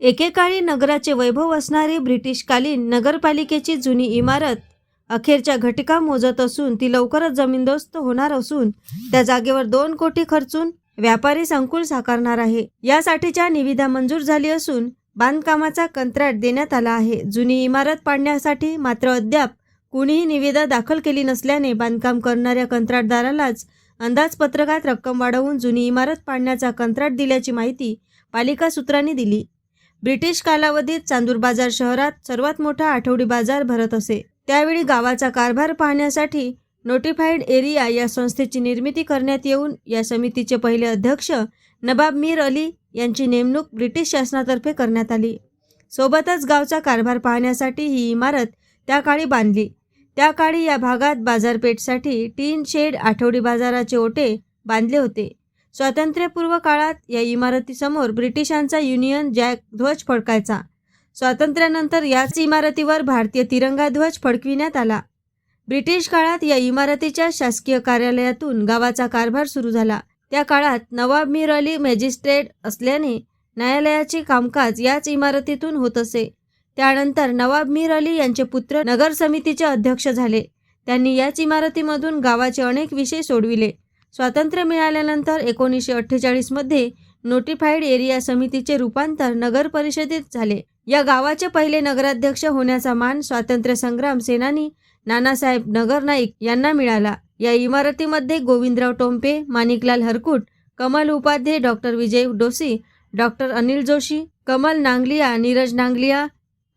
एकेकाळी नगराचे वैभव असणारी ब्रिटिशकालीन नगरपालिकेची जुनी इमारत अखेरच्या घटिका मोजत असून ती लवकरच जमीनदोस्त होणार असून त्या जागेवर दोन कोटी खर्चून व्यापारी संकुल साकारणार आहे. यासाठीच्या निविदा मंजूर झाली असून बांधकामाचा कंत्राट देण्यात आला आहे. जुनी इमारत पाडण्यासाठी मात्र अद्याप कुणीही निविदा दाखल केली नसल्याने बांधकाम करणाऱ्या कंत्राटदारालाच अंदाजपत्रकात रक्कम वाढवून जुनी इमारत पाडण्याचा कंत्राट दिल्याची माहिती पालिका सूत्रांनी दिली. ब्रिटिश कालावधीत चांदूर बाजार शहरात सर्वात मोठा आठवडी बाजार भरत असे. त्यावेळी गावाचा कारभार पाहण्यासाठी नोटिफाईड एरिया या संस्थेची निर्मिती करण्यात येऊन या समितीचे पहिले अध्यक्ष नबाब मीर अली यांची नेमणूक ब्रिटिश शासनातर्फे करण्यात आली. सोबतच गावचा कारभार पाहण्यासाठी ही इमारत त्या काळी बांधली. त्या काळी या भागात बाजारपेठसाठी टीन शेड आठवडी बाजाराचे ओटे बांधले होते. स्वातंत्र्यपूर्व काळात या इमारतीसमोर ब्रिटिशांचा युनियन जॅक ध्वज फडकायचा. स्वातंत्र्यानंतर याच इमारतीवर भारतीय तिरंगा ध्वज फडकविण्यात आला. ब्रिटिश काळात या इमारतीच्या शासकीय कार्यालयातून गावाचा कारभार सुरू झाला. त्या काळात नवाब मीर अली मॅजिस्ट्रेट असल्याने न्यायालयाचे कामकाज याच इमारतीतून होत असे. त्यानंतर नवाब मीर अली यांचे पुत्र नगर समितीचे अध्यक्ष झाले. त्यांनी याच इमारतीमधून गावाचे अनेक विषय सोडविले. स्वातंत्र्य मिळाल्यानंतर एकोणीसशे अठ्ठेचाळीसमध्ये नोटिफाईड एरिया समितीचे रूपांतर नगर परिषदेत झाले. या गावाचे पहिले नगराध्यक्ष होण्याचा मान स्वातंत्र्य संग्राम सेनानी नानासाहेब नगर नाईक यांना मिळाला. या इमारतीमध्ये गोविंदराव टोंपे माणिकलाल हरकुट कमल उपाध्ये डॉक्टर विजय डोसी डॉक्टर अनिल जोशी कमल नांगलिया नीरज नांगलिया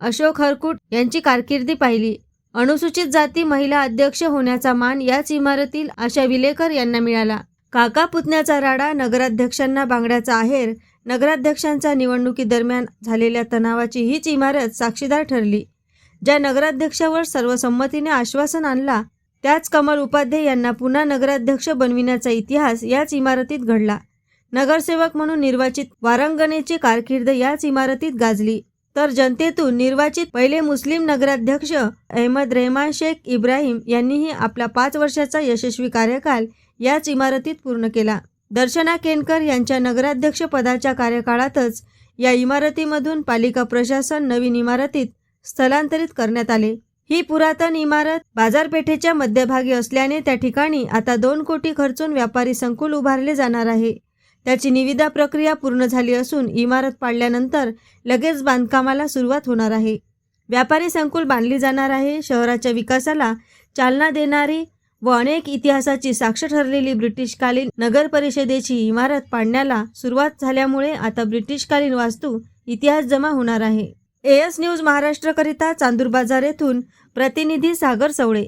अशोक हरकुट यांची कारकिर्दी पाहिली. अनुसूचित जाती महिला अध्यक्ष होण्याचा मान याच इमारतील आशा विलेकर यांना मिळाला. काका पुतण्याचा राडा नगराध्यक्षांना बांगड्याचा आहेर नगराध्यक्षांच्या निवडणुकीदरम्यान झालेल्या तणावाची हीच इमारत साक्षीदार ठरली. ज्या नगराध्यक्षावर सर्वसंमतीने आश्वासन आणला त्याच कमल उपाध्ये यांना पुन्हा नगराध्यक्ष बनविण्याचा इतिहास याच इमारतीत घडला. नगरसेवक म्हणून निर्वाचित वारंगणेची कारकीर्द याच इमारतीत गाजली. तर जनतेतून निर्वाचित पहिले मुस्लिम नगराध्यक्ष अहमद रेहमान शेख इब्राहिम यांनीही आपला पाच वर्षाचा यशस्वी कार्यकाल याच इमारतीत पूर्ण केला. दर्शना केनकर यांच्या नगराध्यक्ष पदाच्या कार्यकाळातच या इमारतीमधून पालिका प्रशासन नवीन इमारतीत स्थलांतरित करण्यात आले. ही पुरातन इमारत बाजारपेठेच्या मध्यभागी असल्याने त्या ठिकाणी आता दोन कोटी खर्चून व्यापारी संकुल उभारले जाणार आहे. त्याची निविदा प्रक्रिया पूर्ण झाली असून इमारत पाडल्यानंतर लगेच बांधकामाला सुरुवात होणार आहे. व्यापारी संकुल बांधली जाणार आहे. शहराच्या विकासाला चालना देणारी व अनेक इतिहासाची साक्ष ठरलेली ब्रिटिशकालीन नगर परिषदेची इमारत पाडण्याला सुरुवात झाल्यामुळे आता ब्रिटिशकालीन वास्तू इतिहास जमा होणार आहे. एएस न्यूज महाराष्ट्रकरिता चांदूर बाजार येथून प्रतिनिधी सागर सवळे.